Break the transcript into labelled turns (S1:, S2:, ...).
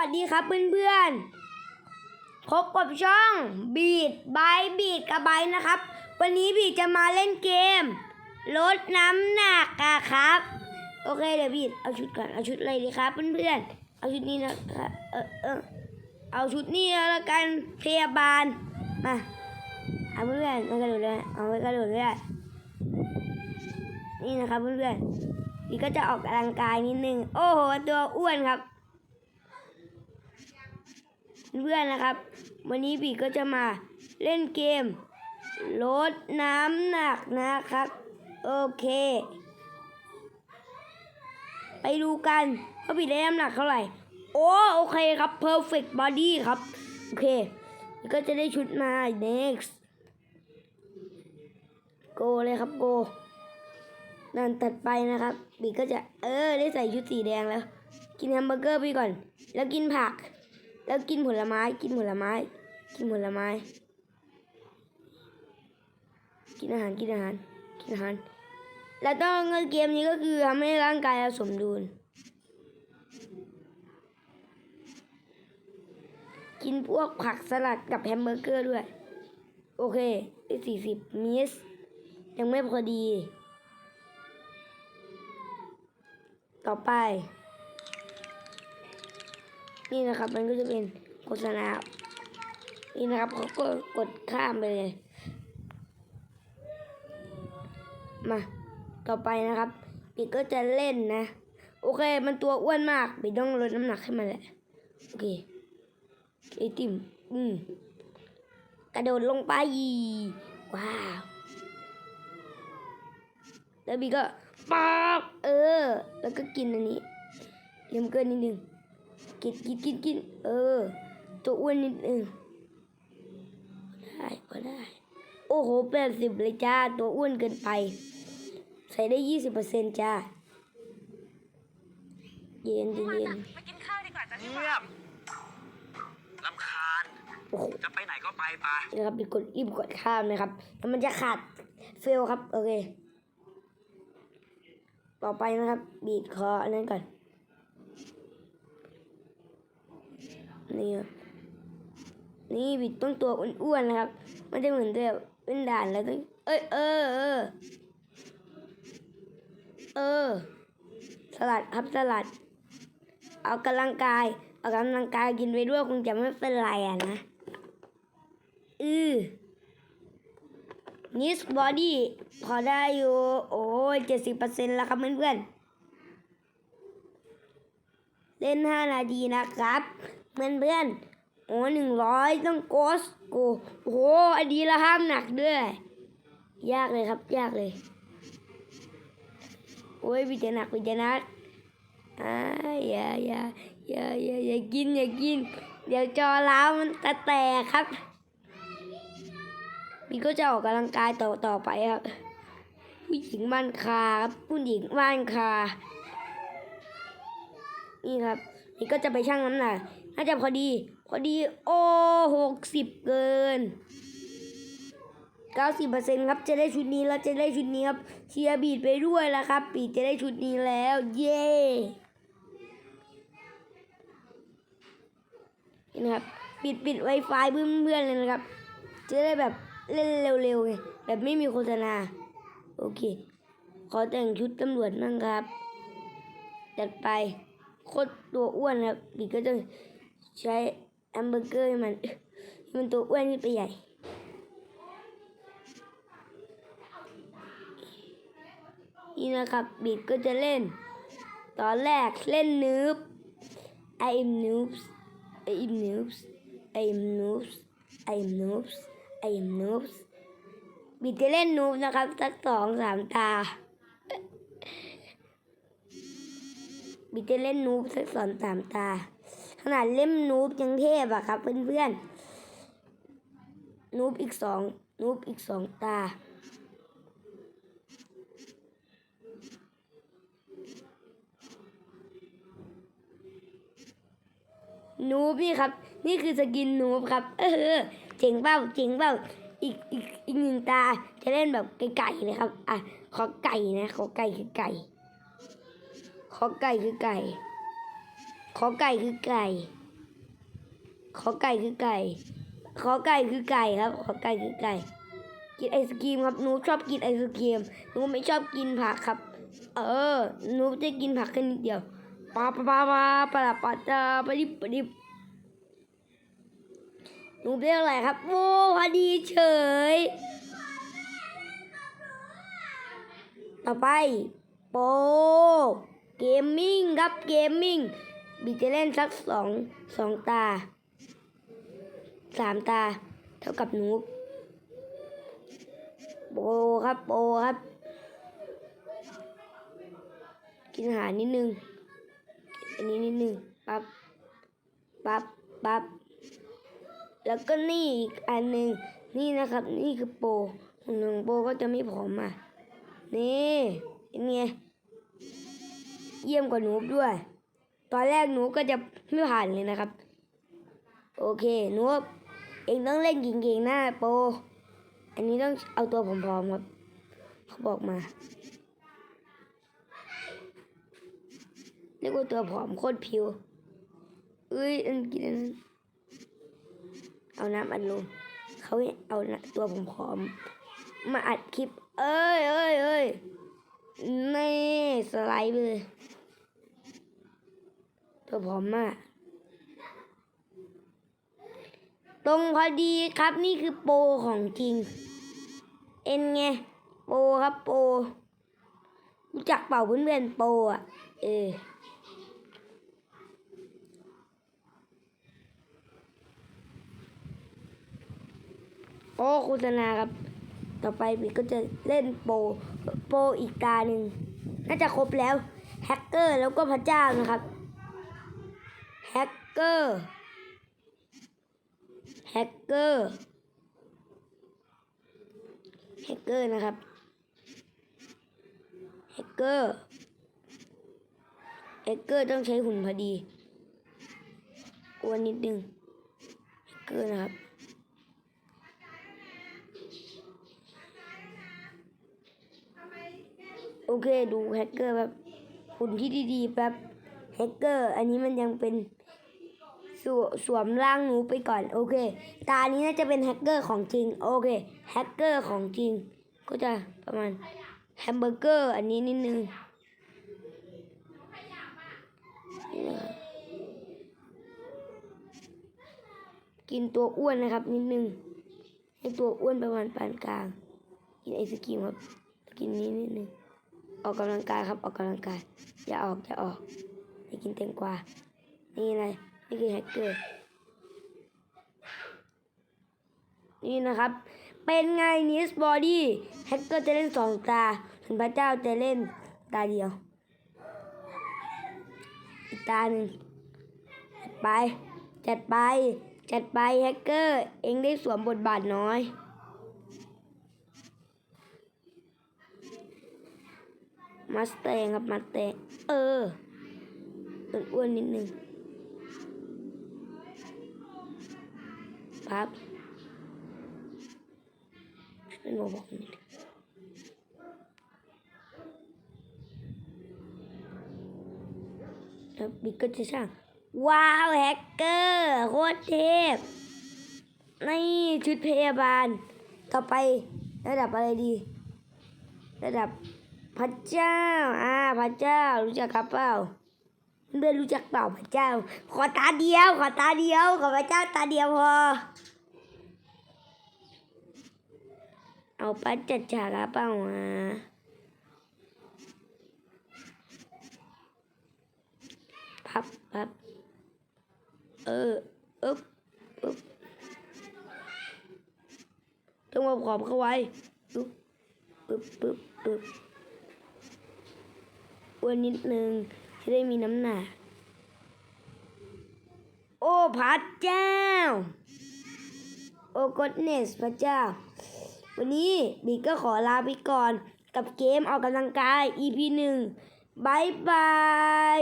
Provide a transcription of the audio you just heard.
S1: สวัสดีครับเพื่อนๆพบกับช่องบีดบายบีดกับไบนะครับ วันนี้บีดจะมาเล่นเกม ลดน้ำหนักอะครับ โอเคเดี๋ยวบีดเอาชุดก่อนเอาชุดอะไรดีครับเพื่อนๆ เอาชุดนี้นะครับเออเออเอาชุดนี้แล้วกันพยาบาลมาเอาเพื่อนๆมากระโดดเลยเอาไว้กระโดดเลยนี่นะครับเพื่อนๆบีดก็จะออกกำลังกายนิดนึงโอ้โหตัวอ้วนครับ เพื่อนนะครับ วันนี้บีก็จะมาเล่นเกมลดน้ำหนักนะครับ โอเค ไปดูกันว่าบีได้น้ำหนักเท่าไหร่ โอ้โอเคครับ perfect body ครับ โอเค ก็จะได้ชุดมา next go เลยครับ go นั่นตัดไปนะครับบีก็จะเออได้ใส่ชุดสีแดงแล้ว กินแฮมเบอร์เกอร์ไปก่อน แล้วกินผัก แล้วกินผลไม้ กินผลไม้ กินผลไม้ กินอาหาร กินอาหาร กินอาหาร แล้วต้องเงินเกมนี้ก็คือทำให้ร่างกายเราสมดุล กินพวกผักสลัดกับแฮมเบอร์เกอร์ด้วย โอเคได้สี่สิบมิสยังไม่พอดี ต่อไป นี่นะครับมันก็จะเป็นโฆษณา นี่นะครับเขาก็กดข้ามไปเลย มา ต่อไปนะครับปีก็จะเล่นนะ โอเค มันตัวอ้วนมากปีต้องลดน้ำหนักให้มันแหละโอเคไอติมอืมกระโดดลงไปว้าวแล้วบีก็ป๊อบเออ แล้วก็กินอันนี้เลี้ยมเกินนิดนึง กินกินกินกินเออ ตัวอ้วนนิดนึงได้ก็ได้ โอ้โหแปดสิบเลยจ้า ตัวอ้วนเกินไป ใส่ได้ยี่สิบเปอร์เซ็นต์จ้า เย็นเย็นเย็น
S2: ไปกินข้าวดีกว่าจ้ะพี่
S3: เงียบลำคาญ
S1: โอ้โห
S3: จะไปไหนก็ไปปะ
S1: นะครับรีบกดรีบกดข้ามนะครับแล้วมันจะขาดเฟลครับ โอเค ต่อไปนะครับ บีดคออันนั้นก่อน นี่ครับนี่บิดต้องตัวอ้วนๆนะครับ มันจะเหมือนแบบเป็นด่านแล้วต้องเอ้ยเออเออเออ สลัดครับสลัด เอากำลังกาย เอากำลังกายกินไปด้วยคงจะไม่เป็นไรอะนะอือนิสบอดี้พอได้อยู่ โอ้ยเจ็ดสิบเปอร์เซ็นต์แล้วครับเพื่อนๆเล่นห้านาทีนะครับ เพื่อนเพื่อนๆโอ้หนึ่งร้อยต้องโกสโกโอ้โหอันนี้ละห้ามหนักด้วย ยากเลยครับยากเลย โอ้ยพี่จะหนักพี่จะหนักอ่าอย่าอย่าอย่าอย่าอย่ากินอย่ากิน เดี๋ยวจอร้าวมันจะแตกครับพี่ก็จะออกกำลังกายต่อต่อไปครับผู้หญิงบ้านคาครับผู้หญิงบ้านคานี่ครับนี่ก็จะไปชั่งน้ำหนัก น่าจะพอดี พอดี โอ้หกสิบเกินเก้าสิบเปอร์เซ็นครับ จะได้ชุดนี้แล้วจะได้ชุดนี้ครับ เชียร์บีดไปด้วยแล้วครับบีดจะได้ชุดนี้แล้ว เย้นี่นะครับ ปิดปิดไวไฟเพื่อนๆเลยนะครับ จะได้แบบเล่นเร็วๆไง แบบไม่มีโฆษณา โอเค ขอแต่งชุดตำรวจนั่งครับ จัดไปโคตรตัวอ้วนครับบีก็จะ ใช้แฮมเบอร์เกอร์มันมันตัวอ้วนขึ้นไปใหญ่นี่นะครับบีก็จะเล่น ตอนแรกเล่นนูบ I am noobs I am noobs I am noobs I am noobs I am noobs บีจะเล่นนูบนะครับ สักสองสามตาบิดจะเล่นนูบสักสอนสามตา นาดเล่มนูบยังเทพอะครับ เพื่อนๆนูบอีกสองนูบอีกสองตา นูบนี่ครับ นี่คือสกินนูบครับ เออเจ๋งเปล่าเจ๋งเปล่าอีกอีกอีกหนึ่งตาจะเล่นแบบไก่ๆเลยครับ อะ ขอไก่นะ ขอไก่คือไก่ ขอไก่คือไก่ ขอไก่คือไก่ ขอไก่คือไก่ ขอไก่คือไก่ครับ ขอไก่คือไก่ กินไอศกรีมครับหนูชอบกินไอศกรีมหนูไม่ชอบกินผักครับ เออหนูจะกินผักแค่นิดเดียวปาปาปาปาปาปาจาปาดิบปาดิบหนูเป็นอะไรครับโอ้พอดีเฉย ต่อไปโปเกมมิ่งครับเกมมิ่ง บีจะเล่นสักสองสองตาสามตา เท่ากับหนูโปครับโปครับ กินอาหารนิดนึงอันนี้นิดนึงปั๊บปั๊บปั๊บแล้วก็นี่อีกอันหนึ่งนี่นะครับ นี่คือโปหุ่นของโปก็จะไม่ผอมอะนี่เป็นไงเยี่ยมกว่าหนูด้วย ตอนแรกหนูก็จะไม่ผ่านเลยนะครับ โอเคหนูเองต้องเล่นเก่งๆหน้าโป อันนี้ต้องเอาตัวผอมๆครับ เขาบอกมาเรียกว่าตัวผอมโคตรผิว เอ้ยอันกินเอาน้ำอัดลมเขาให้เอาตัวผอมๆมาอัดคลิป เอ้ยเอ้ยเอ้ยนี่สไลด์เลย ตัวผอมมากตรงพอดีครับนี่คือโปรของจริง เอ็นไง โปรครับโปรรู้จักเป่าเพื่อนๆโปรอะเออโอ้โฆษณาครับ ต่อไปบิ๊กก็จะเล่นโปโปอีกตาหนึ่ง น่าจะครบแล้ว แฮกเกอร์แล้วก็พระเจ้านะครับ แฮกเกอร์ แฮกเกอร์ แฮกเกอร์นะครับ แฮกเกอร์ แฮกเกอร์ต้องใช้หุ่นพอดีอ้วนนิดนึง แฮกเกอร์นะครับโอเค ดูแฮกเกอร์แบบหุ่นที่ดีๆแบบแฮกเกอร์ อันนี้มันยังเป็น สวสวมร่างหนูไปก่อน โอเค ตานี้น่าจะเป็นแฮกเกอร์ของจริง โอเค แฮกเกอร์ของจริง ก็จะประมาณแฮมเบอร์เกอร์อันนี้นิดนึงนี่นะครับกินตัวอ้วนนะครับ นิดนึงให้ตัวอ้วนประมาณปานกลาง กินไอศกรีมครับ กินนี้นิดนึงออกกำลังกายครับ ออกกำลังกาย อย่าออกอย่าออกอย่ากินแตงกวานี่อะไร นี่คือแฮกเกอร์ นี่นะครับ เป็นไงนิสบอดี้แฮกเกอร์จะเล่นสองตาส่วนพระเจ้าจะเล่นตาเดียว อีกตาหนึ่งจัดไป จัดไป จัดไปแฮกเกอร์ เองได้สวมบทบาทน้อยมัสแตงครับมัสแตงเอออ้วนๆนิดนึง พับเป็นโมบอกนิดนึงแล้วบิ๊กก็จะสร้างว้าวแฮกเกอร์โคตรเทพนี่ชุดพยาบาล ต่อไประดับอะไรดี ระดับพระเจ้า อ่า พระเจ้า รู้จักครับเปล่า เพื่อนรู้จักเปล่าพระเจ้า ขอตาเดียว ขอตาเดียว ขอพระเจ้าตาเดียวพอ เอาปัดจัดฉากครับเปล่ามาพับพับ เอออึ๊บอึ๊บต้องมาผอมเข้าไว้อึ๊บอึ๊บอึ๊บอึ๊บอ้วนนิดนึง จะได้มีน้ำหนัก โอ้พระเจ้า โอ้กดเนสพระเจ้า วันนี้บิ๊กก็ขอลาไปก่อน กับเกมออกกำลังกาย EP หนึ่งบายบาย